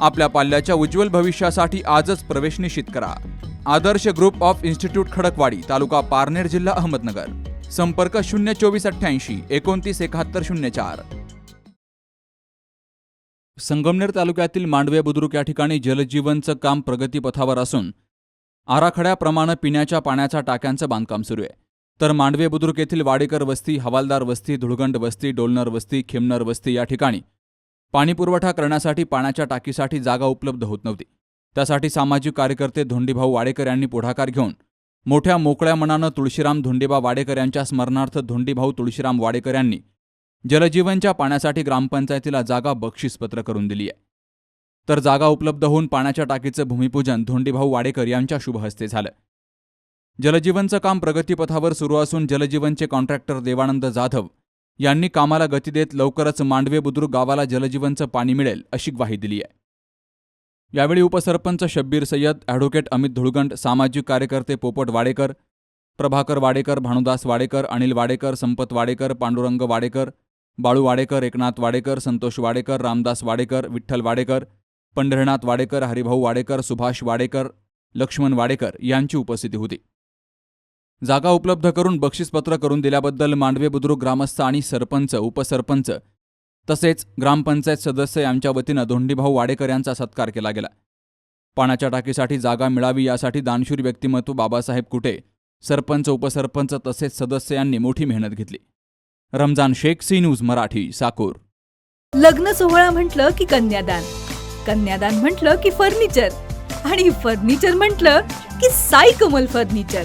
आपल्या पाल्याच्या उज्ज्वल भविष्यासाठी आजच प्रवेश निश्चित करा. Adarsh group of institute Khadakwadi taluka Parner जिल्हा अहमदनगर. संपर्क शून्य चोवीस अठ्ठ्याऐंशी एकोणतीस एकाहत्तर शून्य चार. संगमनेर तालुक्यातील मांडवे बुद्रुक या ठिकाणी जलजीवनचं काम प्रगतीपथावर असून आराखड्याप्रमाणे पिण्याच्या पाण्याच्या टाक्यांचं बांधकाम सुरू आहे. तर मांडवे बुद्रुक येथील वाडेकर वस्ती हवालदार वस्ती धुळगंड वस्ती डोलनर वस्ती खिमनर वस्ती या ठिकाणी पाणीपुरवठा करण्यासाठी पाण्याच्या टाकीसाठी जागा उपलब्ध होत नव्हती. त्यासाठी सामाजिक कार्यकर्ते धोंडीभाऊ वाडेकर यांनी पुढाकार घेऊन मोठ्या मोकळ्या मनानं तुळशीराम धोंडीबा वाडेकर यांच्या स्मरणार्थ धोंडीभाऊ तुळशीराम वाडेकर यांनी जलजीवनच्या पाण्यासाठी ग्रामपंचायतीला जागा बक्षीसपत्र करून दिली आहे. तर जागा उपलब्ध होऊन पाण्याच्या टाकीचं भूमिपूजन धोंडीभाऊ वाडेकर यांच्या शुभहस्ते झालं. जलजीवनचं काम प्रगतीपथावर सुरू असून जलजीवनचे कॉन्ट्रॅक्टर देवानंद जाधव यांनी कामाला गती देत लवकरच मांडवे बुद्रुक गावाला जलजीवनचं पाणी मिळेल अशी ग्वाही दिली आहे. यावेळी उपसरपंच शब्बीर सय्यद ॲडव्होकेट अमित धुळगंट सामाजिक कार्यकर्ते पोपट वाडेकर प्रभाकर वाडेकर भानुदास वाडेकर अनिल वाडेकर संपत वाडेकर पांडुरंग वाडेकर बाळू वाडेकर एकनाथ वाडेकर संतोष वाडेकर रामदास वाडेकर विठ्ठल वाडेकर पंढरनाथ वाडेकर हरिभाऊ वाडेकर सुभाष वाडेकर लक्ष्मण वाडेकर यांची उपस्थिती होती. जागा उपलब्ध करून बक्षीसपत्र करून दिल्याबद्दल मांडवे बुद्रुक ग्रामस्थ आणि सरपंच उपसरपंच तसेच ग्रामपंचायत सदस्य यांच्या वतीनं धोंडीभाऊ वाडेकर यांचा सत्कार केला गेला. पाण्याच्या टाकीसाठी जागा मिळावी यासाठी दानशूर व्यक्तिमत्व बाबासाहेब कुटे सरपंच उपसरपंच तसेच सदस्य यांनी मोठी मेहनत घेतली. Ramzan Shaikh C news Marathi Sakor. लग्न सोहळा म्हटलं की कन्यादान कन्यादान म्हटलं की फर्निचर आणि फर्निचर म्हटलं की साई कमल फर्निचर.